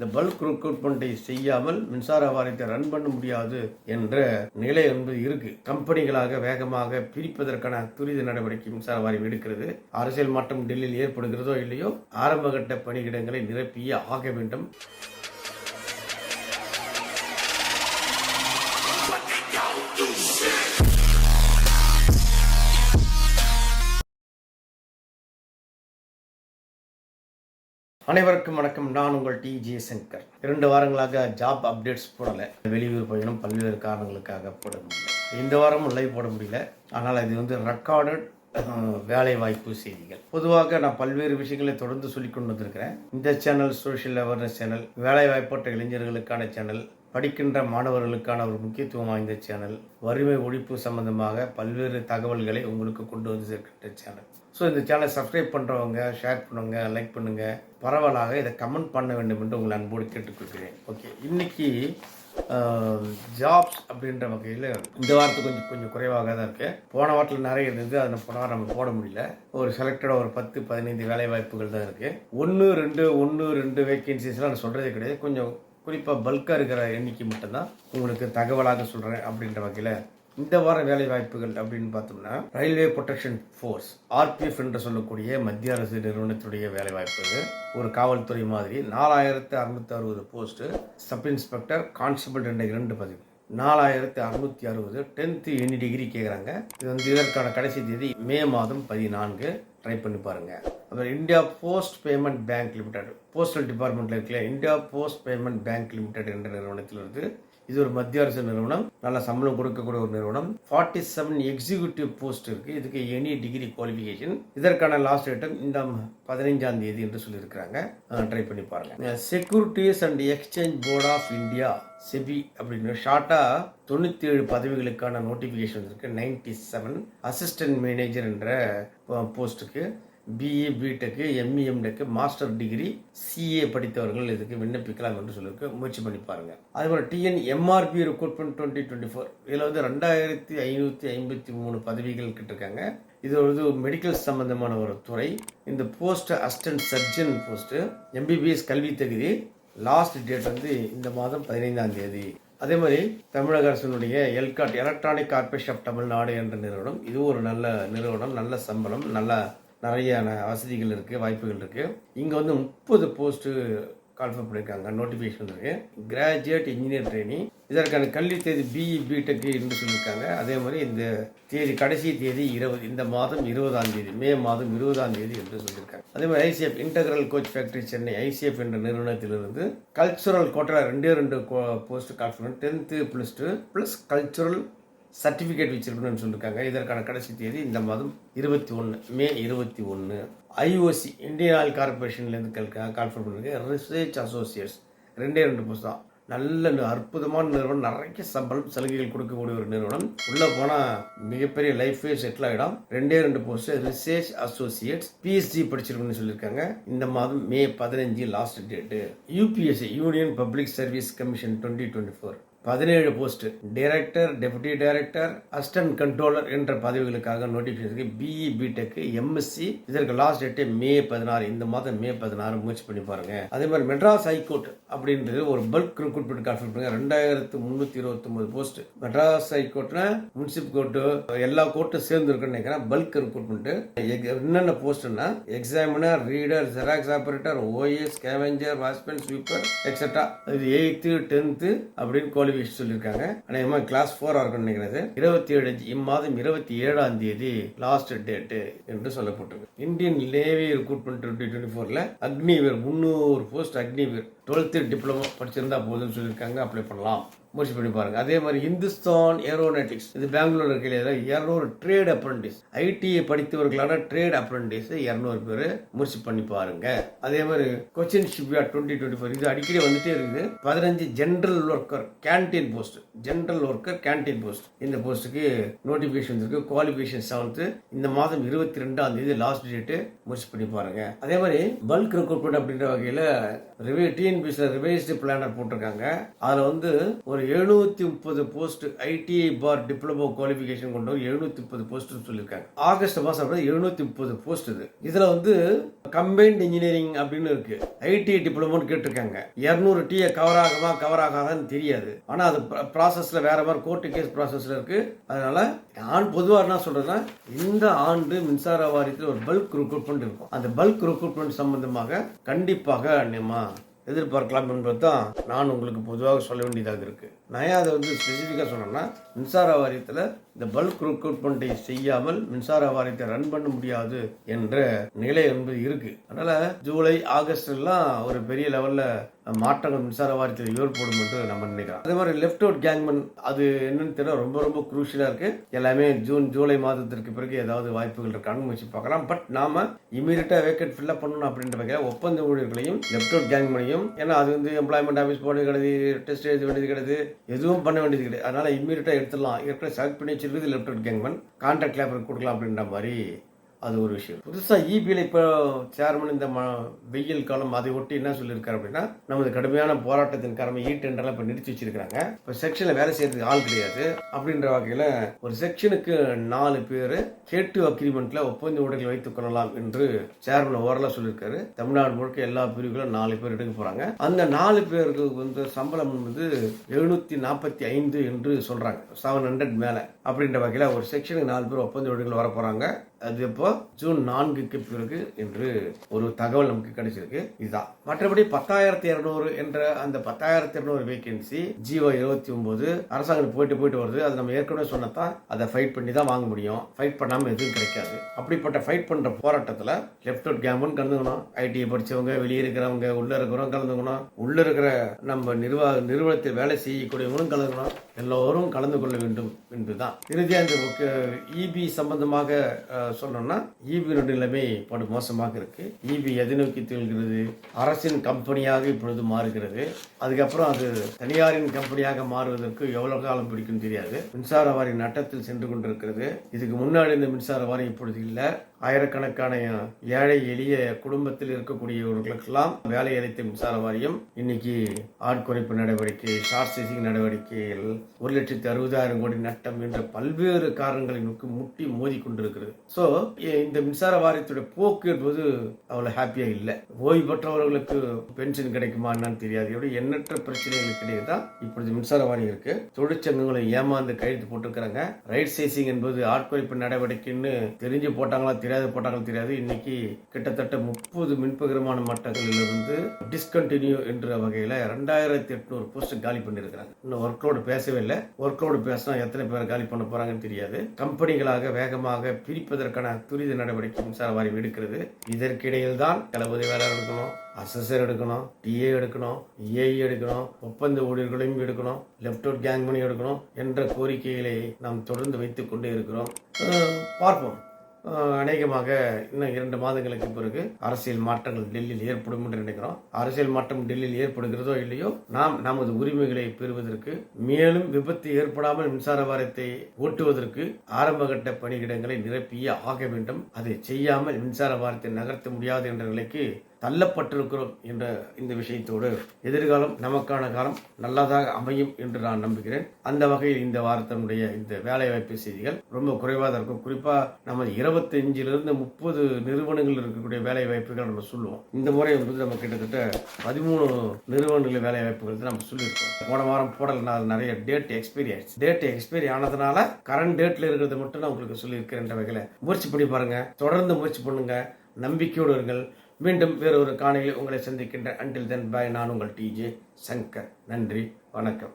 இந்த பல்க் ரெக்ரூட்மெண்ட்டை செய்யாமல் மின்சார வாரியத்தை ரன் பண்ண முடியாது என்ற நிலை என்பது இருக்கு. கம்பெனிகளாக வேகமாக பிரிப்பதற்கான துரித நடவடிக்கை மின்சார வாரியம் எடுக்கிறது. அரசியல் மாற்றம் டெல்லியில் ஏற்படுகிறதோ இல்லையோ ஆரம்பகட்ட பணியிடங்களை நிரப்பியே ஆக வேண்டும். அனைவருக்கும் வணக்கம். நான் உங்கள் டி. ஜே. சங்கர். இரண்டு வாரங்களாக ஜாப் அப்டேட்ஸ் போடலை. வெளியூர் பயணம் பல்வேறு காரணங்களுக்காக போட முடியல. இந்த வாரமும் லைவ் போட முடியல. ஆனால் இது வந்து ரெக்கார்டட் வேலை வாய்ப்பு செய்திகள். பொதுவாக நான் பல்வேறு விஷயங்களை தொடர்ந்து சொல்லிக் கொண்டு வந்திருக்கிறேன். இந்த சேனல் சோஷியல் அவேர்னஸ் சேனல் வேலை வாய்ப்பற்ற இளைஞர்களுக்கான சேனல் படிக்கின்ற மாணவர்களுக்கான ஒரு முக்கியத்துவம் வாய்ந்த சேனல். வறுமை ஒழிப்பு சம்பந்தமாக பல்வேறு தகவல்களை உங்களுக்கு கொண்டு வந்து சேர்க்கின்ற சேனல். ஸோ இந்த சேனலை சப்ஸ்கிரைப் பண்ணுறவங்க ஷேர் பண்ணுங்க லைக் பண்ணுங்க. பரவலாக இதை கமெண்ட் பண்ண வேண்டும் என்று உங்களை அன்போடு கேட்டுக்கொள்கிறேன். ஓகே இன்னைக்கு ஜாப்ஸ் அப்படின்ற வகையில் இந்த வாரத்துக்கு கொஞ்சம் கொஞ்சம் குறைவாக தான் இருக்கு. போன வாரத்தில் நிறைய இருந்தது அதை போன வாரம் நம்ம போட முடியல. ஒரு செலக்டடாக ஒரு பத்து பதினைந்து வேலை வாய்ப்புகள் தான் இருக்கு. ஒன்று ரெண்டு ஒன்று ரெண்டு வேக்கன்சிஸ்லாம் நான் சொல்கிறதே கிடையாது. கொஞ்சம் குறிப்பாக பல்காக இருக்கிற எண்ணிக்கை மட்டும்தான் உங்களுக்கு தகவலாக சொல்கிறேன் அப்படின்ற வகையில் இந்த வார வேலை வாய்ப்புகள் அப்படின்னு பார்த்தோம்னா ரயில்வே ப்ரொடெக்ஷன் ஃபோர்ஸ் ஆர்பிஎஃப் என்று சொல்லக்கூடிய மத்திய அரசு நிறுவனத்துடைய வேலை வாய்ப்பு ஒரு காவல்துறை மாதிரி நாலாயிரத்து அறுநூத்தி அறுபது போஸ்ட்டு சப் இன்ஸ்பெக்டர் கான்ஸ்டபிள் என்ற இரண்டு பதவி. நாலாயிரத்து அறுநூத்தி அறுபது டென்த்து எனி டிகிரி கேட்குறாங்க இது வந்து இதற்கான கடைசி தேதி மே மாதம் பதினான்கு. ட்ரை பண்ணி பாருங்கள் அப்புறம் India Post Payment Bank Limited postal டிபார்ட்மெண்ட்டில் இருக்கல India Post Payment Bank Limited என்ற நிறுவனத்தில் இருந்து இது ஒரு மத்திய அரசு நிறுவனம். நல்ல சம்பளம் கொடுக்கக்கூடிய ஒரு நிறுவனம். ஃபார்ட்டி செவன் எக்ஸிக்யூட்டிவ் போஸ்ட் இருக்கு. இதுக்கு எனி டிகிரி குவாலிஃபிகேஷன் இதற்கான லாஸ்ட் ஐட்டம் இந்த பதினைஞ்சாம் தேதி என்று சொல்லியிருக்கிறாங்க. ட்ரை பண்ணி பாருங்க. Securities and exchange board of India SEBI அப்படின்னு ஷார்ட்டாக தொண்ணூற்றி ஏழு பதவிகளுக்கான நோட்டிஃபிகேஷன் இருக்கு. நைன்டி செவன் அசிஸ்டன்ட் மேனேஜர் என்ற போஸ்ட்டுக்கு BE BTech ME MTech master degree CA படித்தவர்கள் இதுக்கு விண்ணப்பிக்கலாம் என்று சொல்லியிருக்கு முயற்சி பண்ணி பாருங்க. அதேபோல் TN MRB recruitment twenty twenty four இதில் வந்து ரெண்டாயிரத்தி ஐநூற்றி ஐம்பத்தி மூணு பதவிகள் கிட்டிருக்காங்க இது வந்து மெடிக்கல் சம்பந்தமான ஒரு துறை. இந்த post assistant surgeon post MBBS கல்வி தகுதி லாஸ்ட் டேட் வந்து இந்த மாதம் பதினைந்தாம் தேதி. அதே மாதிரி தமிழக அரசினுடைய ELCOT electronic corporation of Tamil Nadu என்ற நிறுவனம். இது ஒரு நல்ல நிறுவனம் நல்ல சம்பளம் நல்ல நிறையான வசதிகள் இருக்குது வாய்ப்புகள் இருக்குது இங்கே வந்து முப்பது போஸ்ட்டு கால்ஃபர் பண்ணியிருக்காங்க நோட்டிஃபிகேஷன் இருக்குது கிராஜுவேட் இன்ஜினியர் ட்ரைனிங் இதற்கான கல்வி தேதி பிஇ பிடெக் என்று சொல்லியிருக்காங்க அதே மாதிரி இந்த தேதி கடைசி தேதி இருபது இந்த மாதம் இருபதாம் தேதி மே மாதம் இருபதாம் தேதி என்று சொல்லியிருக்காங்க அதே மாதிரி ICF integral coach factory Chennai ICF என்ற நிறுவனத்திலிருந்து கல்ச்சுரல் கோட்டா ரெண்டே ரெண்டு post call for tenth plus two plus cultural certificate வச்சிருக்கணும்னு சொல்லியிருக்காங்க இதற்கான கடைசி தேதி இந்த மாதம் இருபத்தி ஒன்று மே இருபத்தி ஒன்று ஐஓசி இந்தியன் ஆயில் கார்பரேஷன்லேருந்து கல் கால்ஃபர் பண்ணிருக்கு. ரிசர்ச் அசோசியேட்ஸ் ரெண்டே ரெண்டு போஸ்ட் நல்ல அற்புதமான நிறுவனம். நிறைய சம்பளம் சலுகைகள் கொடுக்கக்கூடிய ஒரு நிறுவனம். உள்ளே போனால் மிகப்பெரிய லைஃபே செட்டில் ஆகிடும் ரெண்டே ரெண்டு போஸ்ட் ரிசர்ச் அசோசியேட்ஸ் பிஎஸ்சி படிச்சிருக்கணும்னு சொல்லியிருக்காங்க இந்த மாதம் மே பதினஞ்சு last date UPSC union public service commission twenty twenty four பதினேழு post director deputy director assistant controller என்ற பதவிகளுக்காக நோட்டிஃபிகேஷன் பிஇ பிடெக் எம்எஸ்சி இதற்கு லாஸ்ட் டேட் மே பதினாறு. இந்த மாதம் மே பதினாறு முயற்சி பண்ணி பாருங்க. அதே மாதிரி மெட்ராஸ் ஹைகோர்ட் அப்படின்றது ஒரு பல்க் ரெக்ரூட்மெண்ட் கால்ஃபர் பண்ணுங்க ரெண்டாயிரத்து முந்நூற்றி இருபத்தொம்பது போஸ்ட் மெட்ராஸ் ஹைகோர்ட்னா முனிசிபல் கோர்ட்டு எல்லா கோர்ட்டும் சேர்ந்து இருக்குன்னு நினைக்கிறேன். பல்க் ரெக்ரூட்மெண்ட் என்னென்ன போஸ்ட்னா examiner reader xerox operator OS scavenger watchman sweeper etcetera இது எயித்து டென்த்து அப்படின்னு குவாலிஃபிகேஷன் சொல்லியிருக்காங்க. அநேகமாக கிளாஸ் ஃபோராக இருக்கும்னு நினைக்கிறது. இருபத்தி ஏழு இம்மாதம் இருபத்தி ஏழாம் தேதி லாஸ்ட் டேட்டு என்று சொல்லப்பட்டிருக்கு. Indian navy recruitment twenty twenty ஃபோரில் அக்னிவீர் முந்நூறு போஸ்ட் அக்னிவீர். டுவெல்த்து டிப்ளமோ படிச்சிருந்தா போதும்னு சொல்லியிருக்காங்க. அப்ளை பண்ணலாம். முயற்சி பண்ணி பாருங்க. அதே மாதிரி இந்துஸ்தான் ஏரோநாட்டிக்ஸ் இது பெங்களூர் இருக்கிற இரநூறு ட்ரேட் அப்ரண்டிஸ் ஐடிஐ படித்தவர்களான ட்ரேட் அப்ரண்டிஸ் இரநூறு பேர் முயற்சி பண்ணி பாருங்க. அதே மாதிரி Cochin shipyard twenty twenty four இது அடிக்கடி வந்துட்டே இருக்குது. பதினஞ்சு general worker canteen post general worker canteen post இந்த போஸ்ட்டுக்கு நோட்டிஃபிகேஷன் இருக்கு. குவாலிஃபிகேஷன் செவன்த்து இந்த மாதம் இருபத்தி ரெண்டாம் தேதி லாஸ்ட் டேட்டு முயற்சி பண்ணி பாருங்க. அதே மாதிரி பல்க் ரெக்ரூட்மெண்ட் அப்படின்ற வகையில் ரிவே டிஎன்பிசியில் ரிவைஸ்டு பிளானர் போட்டிருக்காங்க. அதில் வந்து ஒரு ஒரு எழுநூற்றி முப்பது போஸ்ட் ஐடிஐ பார் டிப்ளமோ குவாலிஃபிகேஷன் கொண்ட ஒரு முப்பது போஸ்ட்னு சொல்லியிருக்காங்க. ஆகஸ்ட் மாதம் எழுநூற்றி முப்பது போஸ்ட் இது. இதில் வந்து கம்பைன்ட் இன்ஜினியரிங் அப்படின்னு இருக்கு. ஐடிஐ டிப்ளமோன்னு கேட்டிருக்காங்க. இரநூறு டிஏ கவர் ஆகுமா கவர் ஆகாதான்னு தெரியாது. ஆனால் அது ப்ராசஸில் வேற மாதிரி கோர்ட்டு கேஸ் ப்ராசஸில் இருக்கு. அதனால நான் பொதுவாக என்ன சொல்றேன்னா இந்த ஆண்டு மின்சார வாரியத்தில் ஒரு பல்க் ரெக்ரூட்மெண்ட் இருக்கும். அந்த பல்க் ரெக்ரூட்மெண்ட் சம்பந்தமாக கண்டிப்பாக நம்ம எதிர்பார்க்கலாம் என்பது தான் நான் உங்களுக்கு பொதுவாக சொல்ல வேண்டியதாக இருக்குது நான் ஏன் அதை வந்து ஸ்பெசிஃபிக்காக சொன்னேன்னா மின்சார வாரியத்தில் இந்த பல்க் ரெக்ரூட்மெண்ட்டை செய்யாமல் மின்சார வாரியத்தை ரன் பண்ண முடியாது என்ற நிலை என்பது இருக்குது அதனால் ஜூலை ஆகஸ்ட் எல்லாம் ஒரு பெரிய லெவலில் மாற்றங்கள் மின்சார வாரியத்தில் ஏற்படும் என்று நம்ம நினைக்கிறோம். அதே மாதிரி லெஃப்ட் அவுட் கேங்மன் அது என்னன்னு தெரியல ரொம்ப ரொம்ப குரூஷியலாக இருக்குது எல்லாமே ஜூன் ஜூலை மாதத்திற்கு பிறகு ஏதாவது வாய்ப்புகள் இருக்கான்னு முயற்சி பார்க்கலாம். பட் நாம இமீடியட்டாக வேக்கெட் ஃபில்லப் பண்ணணும் அப்படின்ற வகையில் ஒப்பந்த ஊழியர்களையும் லெஃப்ட் அவுட் கேங்மனையும் ஏன்னா அது வந்து எம்ப்ளாய்மெண்ட் ஆஃபீஸ் போட கிடையாது டெஸ்ட் எழுத வேண்டியது கிடையாது எதுவும் பண்ண வேண்டியது கிடையாது. அதனால் இம்மீடியட்டாக எடுத்துடலாம். ஏற்கனவே செலக்ட் பண்ணி வச்சிருக்குது லெஃப்ட் அவுட் கேங்மன் கான்ட்ராக்ட் லேபருக்கு கொடுக்கலாம் அப்படின்ற மாதிரி அது ஒரு விஷயம். புதுசாக இபியில் இப்போ சேர்மன் இந்த ம வெயில் காலம் அதை ஒட்டி என்ன சொல்லியிருக்காரு அப்படின்னா நமது கடுமையான போராட்டத்தின் காரணமாக ஈ டெண்டர்லாம் இப்போ நிறுத்தி வச்சிருக்காங்க இப்போ செக்ஷனில் வேலை செய்யறதுக்கு ஆள் கிடையாது. அப்படின்ற வகையில் ஒரு செக்ஷனுக்கு நாலு பேர் கேட்டு அக்ரிமெண்ட்டில் ஒப்பந்த உடைகள் வைத்துக் கொள்ளலாம் என்று சேர்மன் ஓரலாக சொல்லியிருக்காரு. தமிழ்நாடு முழுக்க எல்லா பிரிவுகளும் நாலு பேர் எடுக்க போகிறாங்க அந்த நாலு பேருக்கு வந்து சம்பளம் வந்து எழுநூற்றி நாற்பத்தி ஐந்து என்று சொல்கிறாங்க செவன் ஹண்ட்ரட் மேலே. அப்படின்ற வகையில் ஒரு செக்ஷனுக்கு நாலு பேர் ஒப்பந்த உடைகள் வர போகிறாங்க அது இப்போ ஜூன் நான்குக்கு பிறகு என்று ஒரு தகவல் நமக்கு கிடைச்சிருக்கு. இதுதான். மற்றபடி பத்தாயிரத்தி இருநூறு என்ற அந்த பத்தாயிரத்தி இருநூறு வேகன்சி ஜியோ இருபத்தி ஒன்பது அரசாங்கம் போயிட்டு போயிட்டு வருது. அது நம்ம ஏற்கனவே சொன்னதான் அதை ஃபைட் பண்ணி தான் வாங்க முடியும். ஃபைட் பண்ணாம எதுவும் கிடைக்காது. அப்படிப்பட்ட ஃபைட் பண்ற போராட்டத்தில் லெஃப்ட் அவுட் கேம்னு கலந்துக்கணும். ஐடிஐ படிச்சவங்க வெளியே இருக்கிறவங்க உள்ள இருக்கிறவங்க கலந்துக்கணும். உள்ள இருக்கிற நம்ம நிர்வாக நிறுவனத்தில் வேலை செய்யக்கூடியவங்களும் கலந்துக்கணும். எல்லோரும் கலந்து கொள்ள வேண்டும் என்பதுதான். இறுதியாக இந்த இபி சம்பந்தமாக சொல்லணும்னா சொன்னோம்னா நிலைமை படு மோசமாக இருக்கு. ஈபி எதை நோக்கி திகழ்கிறது? அரசின் கம்பெனியாக இப்பொழுது மாறுகிறது. அதுக்கப்புறம் அது தனியாரின் கம்பெனியாக மாறுவதற்கு எவ்வளவு காலம் பிடிக்கும் தெரியாது. மின்சார வாரி நட்டத்தில் சென்று கொண்டிருக்கிறது. இதுக்கு முன்னாடி இந்த மின்சார வாரியம் இப்பொழுது இல்லை. ஆயிரக்கணக்கான ஏழை எளிய குடும்பத்தில் இருக்கக்கூடியவர்களுக்கெல்லாம் வேலை அளித்த மின்சார வாரியம் இன்னைக்கு ஆட்குறைப்பு நடவடிக்கை ஷார்ட் சைசிங் நடவடிக்கையில் ஒரு லட்சத்தி அறுபதாயிரம் கோடி நட்டம் என்ற பல்வேறு காரணங்களை நோக்கி முட்டி மோதி கொண்டிருக்கிறது. ஸோ இந்த மின்சார வாரியத்துடைய போக்கு என்பது அவ்வளோ ஹாப்பியாக இல்லை. ஓய்வு பெற்றவர்களுக்கு பென்ஷன் கிடைக்குமா என்னன்னு தெரியாது. இப்படி எண்ணற்ற பிரச்சனைகளுக்கு இடையே தான் இப்பொழுது மின்சார வாரியம் இருக்கு. தொழிற்சங்கங்களை ஏமாந்து கையெழுத்து போட்டிருக்கிறாங்க. ரைட் சைசிங் என்பது ஆட்குறைப்பு நடவடிக்கைன்னு தெரிஞ்சு போட்டாங்களா தெரியாத போட்டாங்களா தெரியாது. இன்னைக்கு கிட்டத்தட்ட முப்பது மின்பகிரமான மட்டங்களிலிருந்து டிஸ்கண்டினியூ என்ற வகையில் ரெண்டாயிரத்தி எட்நூறு போஸ்ட் காலி பண்ணியிருக்கிறாங்க. இன்னும் ஒர்க் லோடு பேசவே இல்லை. ஒர்க் லோடு பேசினா எத்தனை பேர் காலி பண்ண போறாங்கன்னு தெரியாது. கம்பெனிகளாக வேகமாக பிரிப்பதற்கான துரித நடவடிக்கை மின்சார வாரியம் எடுக்கிறது. இதற்கிடையில் தான் தளபதி வேலை எடுக்கணும் அசஸர் எடுக்கணும் டிஏ எடுக்கணும் ஏஐ எடுக்கணும் ஒப்பந்த ஊழியர்களையும் எடுக்கணும் லெஃப்ட் அவுட் கேங் மணி எடுக்கணும் என்ற கோரிக்கைகளை நாம் தொடர்ந்து வைத்துக் கொண்டே இருக்கிறோம். பார்ப்போம். அநேகமாக இன்னும் இரண்டு மாதங்களுக்கு பிறகு அரசியல் மாற்றங்கள் டெல்லியில் ஏற்படும் என்று நினைக்கிறோம். அரசியல் மாற்றம் டெல்லியில் ஏற்படுகிறதோ இல்லையோ நாம் நமது உரிமைகளை பெறுவதற்கு மேலும் விபத்து ஏற்படாமல் மின்சார வாரியத்தை ஓட்டுவதற்கு ஆரம்பகட்ட பணியிடங்களை நிரப்பியே ஆக வேண்டும். அதை செய்யாமல் மின்சார வாரியத்தை நகர்த்த முடியாது என்ற நிலைக்கு தள்ளப்பட்டிருக்கிறோம் என்ற இந்த விஷயத்தோடு எதிர்காலம் நமக்கான காலம் நல்லதாக அமையும் என்று நான் நம்புகிறேன். அந்த வகையில் இந்த வாரத்தினுடைய இந்த வேலைவாய்ப்பு செய்திகள் ரொம்ப குறைவாக தான் இருக்கும். குறிப்பாக நம்ம இருபத்தஞ்சிலிருந்து முப்பது நிறுவனங்கள் இருக்கக்கூடிய வேலை வாய்ப்புகள் நம்ம சொல்லுவோம். இந்த முறை வந்து நம்ம கிட்டத்தட்ட பதிமூணு நிறுவனங்கள் வேலை வாய்ப்புகள் தான் நம்ம சொல்லியிருக்கோம். போன வாரம் போடல நிறைய டேட் எக்ஸ்பைரி ஆயிடுச்சு. டேட் எக்ஸ்பைரி ஆனதுனால கரண்ட் டேட்ல இருக்கிறத மட்டும் நான் உங்களுக்கு சொல்லியிருக்கிறேன் வகையில் முயற்சி பண்ணி பாருங்க. தொடர்ந்து முயற்சி பண்ணுங்க. நம்பிக்கையோடு இருங்கள். மீண்டும் வேறொரு காணையில் உங்களை சந்திக்கின்ற. அன்டில் தென் பாய் நான் உங்கள் டிஜே சங்கர் நன்றி. வணக்கம்.